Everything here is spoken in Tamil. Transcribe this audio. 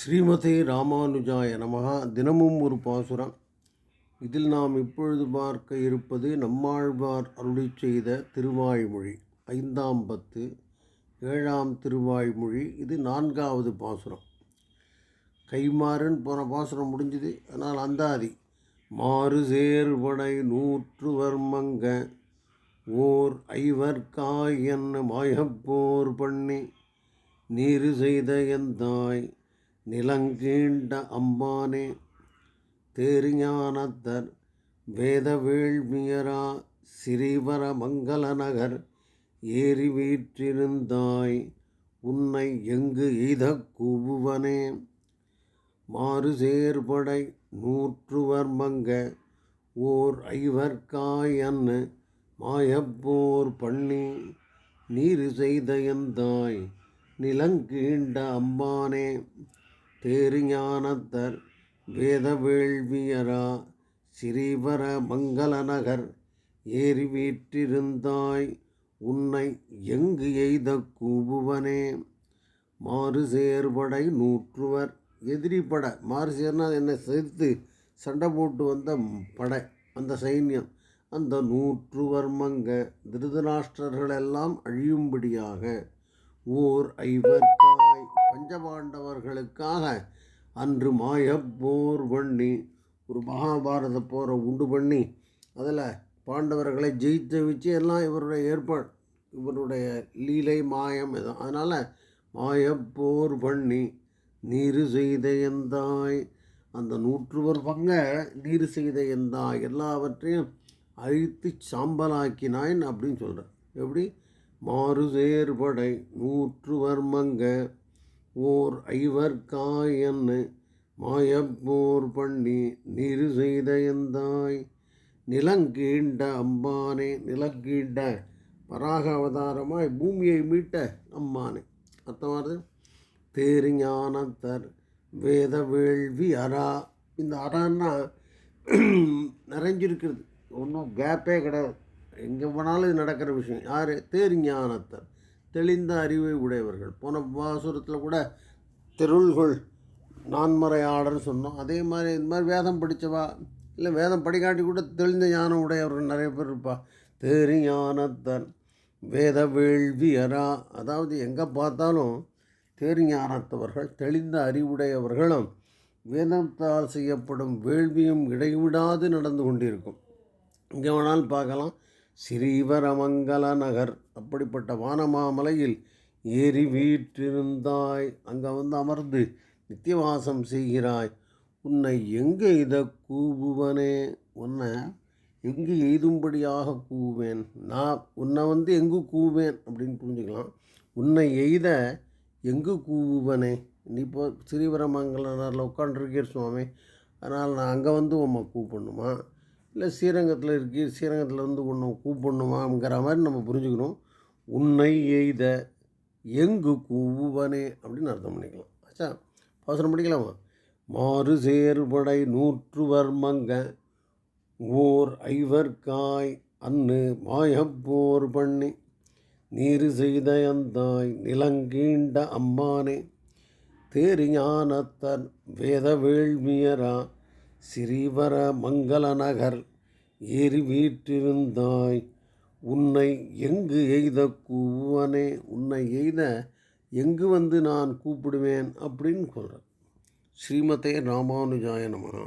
ஸ்ரீமதே ராமானுஜாய நமகா தினமும் ஒரு பாசுரம். இதில் நாம் இப்பொழுது பார்க்க இருப்பது நம்மாழ்வார் அருளி செய்த திருவாய்மொழி. ஐந்தாம் பத்து ஏழாம் திருவாய்மொழி. இது நான்காவது பாசுரம். கைமாறுன்னு போன பாசுரம் முடிஞ்சுது. அதனால் அந்தாதி மாறு சேர்வடை நூற்று வர்மங்க ஓர் ஐவர்காய் என்ன மாயப்போர் பண்ணி நீரு செய்த எந்தாய் நிலங்கீண்ட அம்பானே தேரிஞானத்தர் வேதவேள்மியரா வேள்வியரா சிறீவர நகர் ஏறி வீற்றிருந்தாய் உன்னை எங்கு எய்த கூவுவனே. மாறு சேர்படை நூற்றுவர் மங்க ஓர் ஐவர்க்காய் அன்னு மாயப்போர் பண்ணி நீரு செய்த எந்தாய் நிலங்கீண்ட அம்பானே. தேரிஞானத்தர் வேதவேள்வியரா சிறீவர மங்கள நகர் ஏறி வீற்றிருந்தாய் உன்னை எங்கு எய்த கூபுவனே மாறு சேர்படை நூற்றுவர் எதிரி படை மாறு சேர்னா என்னை சேர்த்து சண்டை போட்டு வந்த படை அந்த சைன்யம். அந்த நூற்றுவர் மங்க திருதராஷ்டர்களெல்லாம் அழியும்படியாக ஓர் ஐவர்கா பஞ்சபாண்டவர்களுக்காக அன்று மாயப்போர் பண்ணி ஒரு மகாபாரத போரை உண்டு பண்ணி அதில் பாண்டவர்களை ஜெயித்து வச்சு எல்லாம் இவருடைய ஏற்பாடு இவருடைய லீலை மாயம் இதான் அதனால் மாயப்போர் பண்ணி நீரு செய்த எந்தாய் அந்த நூற்றுவர் பங்க நீர் செய்த எந்தாய் எல்லாவற்றையும் அழித்து சாம்பலாக்கினாயின் அப்படின்னு சொல்கிறேன் எப்படி? மாறு சேர்படை நூற்று வர்மங்க ஓர் ஐவர்காயன்னு மாயப்போர் பண்ணி நீரு செய்த எந்தாய்? நிலங்கீண்ட அம்பானே நிலங்கீண்ட பராக அவதாரமாய் பூமியை மீட்ட அம்மானே அர்த்தமானது தேரிஞானத்தர் வேத வேள்வி அரா இந்த அறான்னா நிறைஞ்சிருக்கிறது. ஒன்றும் கேப்பே கிடையாது. எங்கே போனாலும் இது நடக்கிற விஷயம். யார்? தேரிஞானத்தர். தெளிந்த அறிவை உடையவர்கள். போன பாசுரத்தில் கூட தெருள்கள் நான்மறையாளர்னு சொன்னோம். அதே மாதிரி இந்த மாதிரி வேதம் படித்தவா இல்லை வேதம் படிக்காட்டி கூட தெளிந்த ஞானம் உடையவர்கள் நிறைய பேர் இருப்பா. தேரி ஞானத்தன் வேத வேள்வியரா. அதாவது எங்கே பார்த்தாலும் தேரி ஞானத்தவர்கள் தெளிந்த அறிவுடையவர்களும் வேதத்தால் செய்யப்படும் வேள்வியும் இடைவிடாது நடந்து கொண்டிருக்கும். இங்கே வேணாலும் பார்க்கலாம். ஸ்ரீவரமங்கல நகர். அப்படிப்பட்ட வானமாமலையில் ஏறி வீற்றிருந்தாய். அங்கே வந்து அமர்ந்து நித்தியவாசம் செய்கிறாய். உன்னை எங்கே இத கூவுவனே? உன்னை எங்கு எய்தும்படியாக கூவேன்? நான் உன்னை வந்து எங்கு கூவேன்? அப்படின்னு புரிஞ்சுக்கலாம். உன்னை எய்த எங்கு கூவுவனே? நீ இப்போ ஸ்ரீவரமங்கலனில் உட்காண்டிருக்கீர் சுவாமி. அதனால் நான் அங்கே வந்து உம்மை கூப்பிடணுமா? இல்லை ஸ்ரீரங்கத்தில் இருக்கு ஸ்ரீரங்கத்தில் வந்து ஒன்று கூப்பிடணுமாங்கிற மாதிரி நம்ம புரிஞ்சுக்கணும். உன்னை எய்த எங்கு கூவுவனே அப்படின்னு அர்த்தம் பண்ணிக்கலாம். ஆச்சா? பாசனம் பண்ணிக்கலாமா மாறு சேர்படை நூற்று வர்மங்க ஓர் ஐவர்காய் அன்னு மாயப்போர் பண்ணி நீரு செய்த அந்தாய் நிலங்கீண்ட அம்மானே தேரிஞானத்தன் வேத வேள்வியரா சிறீவர மங்கள நகர் ஏறி வீற்றிருந்தாய். உன்னை எங்கு எய்த கூவனே உன்னை எய்த எங்கு வந்து நான் கூப்பிடுவேன் அப்படின்னு சொல்கிறேன் ஸ்ரீமதே ராமானுஜாய நமகா